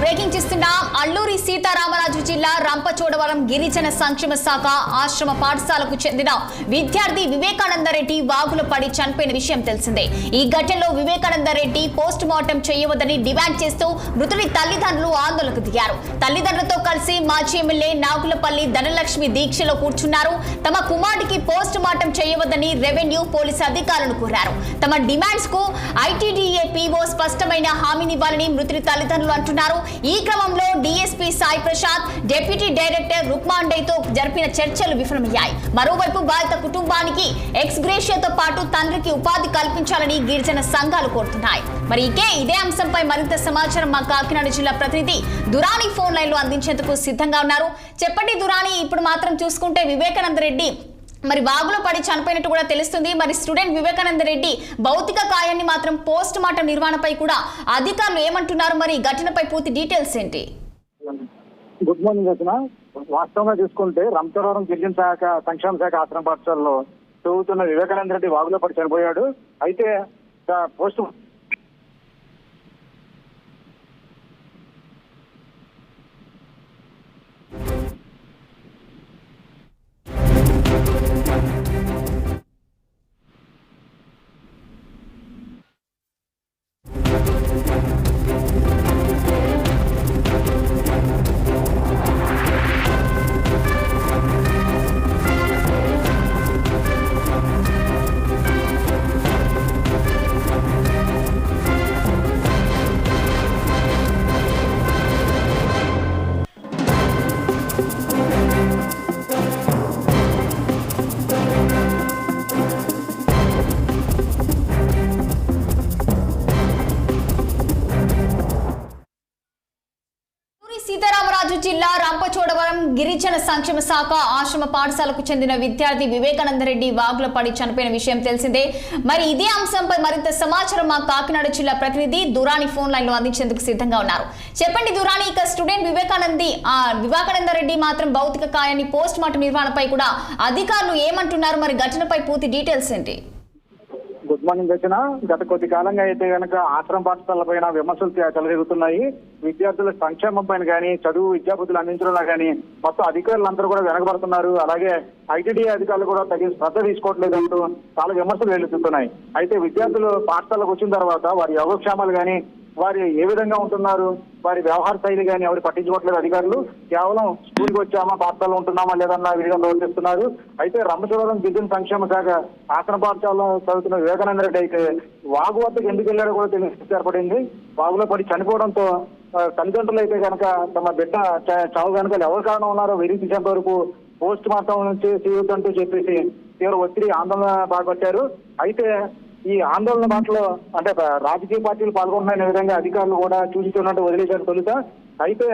Breaking చేస్తున్నా అల్లూరి సీతారామరాజు జిల్లా రంపచోడవరం గిరిజన సంక్షేమ శాఖ ఆశ్రమ పాఠశాలకు చెందిన విద్యార్థి వివేకానంద రెడ్డి వాగులు పడి చనిపోయిన విషయం తెలిసిందే. ఈ ఘటనలో వివేకానంద రెడ్డి పోస్ట్ మార్టం చేయవద్దని డిమాండ్ చేస్తూ మృతుడి తల్లిదండ్రులు ఆందోళన ఆందోళనకు దిగారు. తల్లిదండ్రులతో కలిసి మాజీ ఎమ్మెల్యే నాగులపల్లి ధనలక్ష్మి దీక్షలో కూర్చున్నారు. తమ కుమారుడికి పోస్ట్ మార్టం చేయవద్దని రెవెన్యూ పోలీసు అధికారులను కోరారు. తమ డిమాండ్స్కు ఐటీడీఏ పీఓ స్పష్టమైన హామీనివ్వాలని మృతుడి తల్లిదండ్రులు అంటున్నారు. ఈ క్రమంలో DSP Sai Prasad deputy director రుక్మాండేతో జరిపిన చర్చలు విఫలమయ్యాయి. మరోవైపు బాధిత కుటుంబానికి ఎక్స్ గ్రేషియాతో పాటు తండ్రికి ఉపాధి కల్పించాలని గిరిజన సంఘాలు కోరుతున్నాయి. మరి ఇకే ఇదే అంశంపై మరింత సమాచారం మా కాకినాడ జిల్లా ప్రతినిధి దురాని ఫోన్ లైన్లో అందించేందుకు సిద్ధంగా ఉన్నారు. చెప్పండి దురాని ఇప్పుడు మాత్రం చూసుకుంటే వివేకానంద రెడ్డి మరి వాగులో పడి చనిపోయినట్టు కూడా తెలుస్తుంది. మరి స్టూడెంట్ వివేకానంద రెడ్డి భౌతిక కాయాన్ని మాత్రం పోస్ట్ మార్టం నిర్వహణపై కూడా అధికారులు ఏమంటున్నారు? మరి ఘటనపై పూర్తి డీటెయిల్స్ ఏంటి? Good morning Rachana. వాస్తవంగా చూసుకుంటే రంపచోడవరం గిరిజన శాఖ సంక్షేమ శాఖ ఆశ్రమ పాఠశాలలో చదువుతున్న వివేకానంద రెడ్డి వాగులో పడి చనిపోయాడు. అయితే పోస్ట్ జిల్లా రంపచోడవరం గిరిజన సంక్షేమ శాఖ ఆశ్రమ పాఠశాలకు చెందిన విద్యార్థి వివేకానంద రెడ్డి వాగులో పడి చనిపోయిన విషయం తెలిసిందే. మరి ఇదే అంశంపై మరింత సమాచారం మా కాకినాడ జిల్లా ప్రతినిధి దురాని ఫోన్ లైన్లో అందించేందుకు సిద్ధంగా ఉన్నారు. చెప్పండి దురాని ఇక స్టూడెంట్ వివేకానంది ఆ వివేకానంద రెడ్డి మాత్రం భౌతిక కాయాన్ని పోస్ట్ మార్టం నిర్వహణపై కూడా అధికారులు ఏమంటున్నారు? మరి ఘటనపై పూర్తి డీటెయిల్స్ ఏంటి? గుడ్ మార్నింగ్ గత కొద్ది కాలంగా అయితే కనుక ఆశ్రమ పాఠశాలల పైన విమర్శలు చే- విద్యార్థుల సంక్షేమం పైన కానీ చదువు విద్యాబుద్ధులు అందించడంలో కానీ మొత్తం అధికారులందరూ కూడా వెనకబడుతున్నారు. అలాగే ఐటీడీ అధికారులు కూడా తగిన శ్రద్ధ తీసుకోవట్లేదు అంటూ చాలా విమర్శలు వెలుగుతున్నాయి అయితే విద్యార్థులు పాఠశాలకు వచ్చిన తర్వాత వారి యోగక్షేమాలు కానీ వారి ఏ విధంగా ఉంటున్నారు? వారి వ్యవహార శైలి కానీ ఎవరు పట్టించుకోవట్లేదు అధికారులు. కేవలం స్కూల్కి వచ్చామా పాఠశాలలో ఉంటున్నామా లేదన్న విధంగా ప్రవర్తిస్తున్నారు అయితే రంపచోడవరం గిరిజన సంక్షేమ శాఖ ఆసన పాఠశాలలో చదువుతున్న వివేకానంద రెడ్డి అయితే వాగు వద్దకు ఎందుకు వెళ్ళారో కూడా తెలిసి ఏర్పడింది. వాగులో పడి చనిపోవడంతో తల్లిదండ్రులు అయితే కనుక తమ బిడ్డ చ- చావు కనుక ఎవరు కారణం ఉన్నారో వెలిగించేంత వరకు పోస్ట్ మార్టం అంటూ చెప్పేసి తీవ్ర ఒత్తిడి ఆందోళన బాగొట్టారు అయితే ఈ ఆందోళన బాటలో అంటే రాజకీయ పార్టీలు పాల్గొంటున్న విధంగా అధికారులు కూడా చూస్తున్నట్టు వదిలేశారు తొలుత. అయితే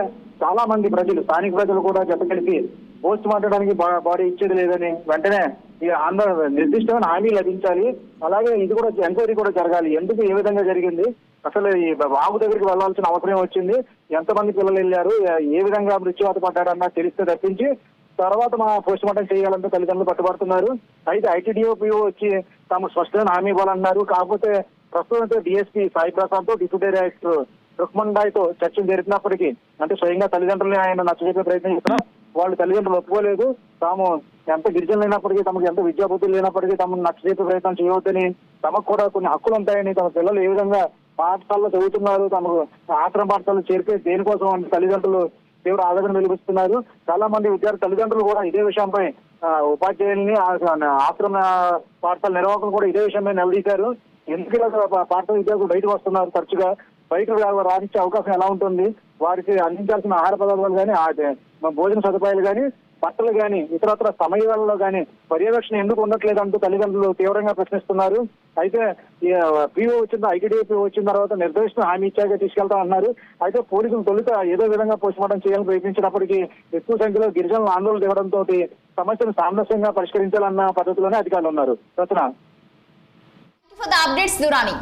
చాలా మంది ప్రజలు స్థానిక ప్రజలు కూడా జత కలిసి పోస్ట్ మాట్లాడడానికి బాడీ ఇచ్చేది లేదని వెంటనే ఈ ఆందోళన నిర్దిష్టమైన హామీ లభించాలి. అలాగే ఇది కూడా ఎంక్వైరీ కూడా జరగాలి. ఎందుకు ఏ విధంగా జరిగింది? అసలు ఈ బాబు దగ్గరికి వెళ్ళాల్సిన అవసరం వచ్చింది? ఎంతమంది పిల్లలు వెళ్ళారు? ఏ- విధంగా మృత్యువాత పడ్డారన్నా తెలిస్తే తప్పించి తర్వాత మా పోస్ట్ మార్టం చేయాలంటే తల్లిదండ్రులు పట్టుబడుతున్నారు. అయితే ఐటీడీఓపీఓ వచ్చి తాము స్పష్టమైన హామీ ఇవ్వాలన్నారు. కాకపోతే ప్రస్తుతం డిఎస్పీ సాయి ప్రసాద్తో డిప్యూటీ డైరెక్టర్ రుక్మన్ రాయ్తో చర్చలు జరిపినప్పటికీ అంటే స్వయంగా తల్లిదండ్రులని ఆయన నచ్చజెప్పే ప్రయత్నం చేసినా వాళ్ళు తల్లిదండ్రులు ఒప్పుకోలేదు. తాము ఎంత గిరిజనులు అయినప్పటికీ తమకు ఎంత విద్యాబుద్ధులు లేనప్పటికీ తమను నచ్చజెప్పే ప్రయత్నం చేయవద్దని తమకు కూడా కొన్ని హక్కులు ఉంటాయని తమ పిల్లలు ఏ విధంగా పాఠశాలలో చదువుతున్నారు తమకు ఆశ్రమ పాఠశాలలో చేరితే దేనికోసం అంటే తల్లిదండ్రులు తీవ్ర ఆవేదన వెలిపిస్తున్నారు. చాలా మంది విద్యార్థి తల్లిదండ్రులు కూడా ఇదే విషయంపై ఉపాధ్యాయుల్ని ఆ- ఆశ్రమ పాఠశాల నిర్వాహకులు కూడా ఇదే విషయంపై నిలదీశారు. ఎందుకు ఇలా పాఠశాల విద్యార్థులు బయటకు వస్తున్నారు తరచుగా? బయటకు రానిచ్చే అవకాశం ఎలా ఉంటుంది? వారికి అందించాల్సిన ఆహార పదార్థాలు కానీ భోజన సదుపాయాలు కానీ బట్టలు కానీ ఇతరత్ర సమయాలలో కానీ పర్యవేక్షణ ఎందుకు ఉండట్లేదు అంటూ తల్లిదండ్రులు తీవ్రంగా ప్రశ్నిస్తున్నారు. అయితే పీఓ వచ్చిన ఐటీడీ వచ్చిన తర్వాత నిర్దేశం హామీ ఇచ్చాక తీసుకెళ్తామన్నారు అయితే పోలీసులు తొలుత ఏదో విధంగా పోస్టుమార్టం చేయాలని ప్రయత్నించినప్పటికీ ఎక్కువ సంఖ్యలో గిరిజనులు ఆందోళన ఇవ్వడంతో సమస్యను సామరస్యంగా పరిష్కరించాలన్న పద్ధతిలోనే అధికారులు ఉన్నారు. రచన. అప్డేట్స్ దురాని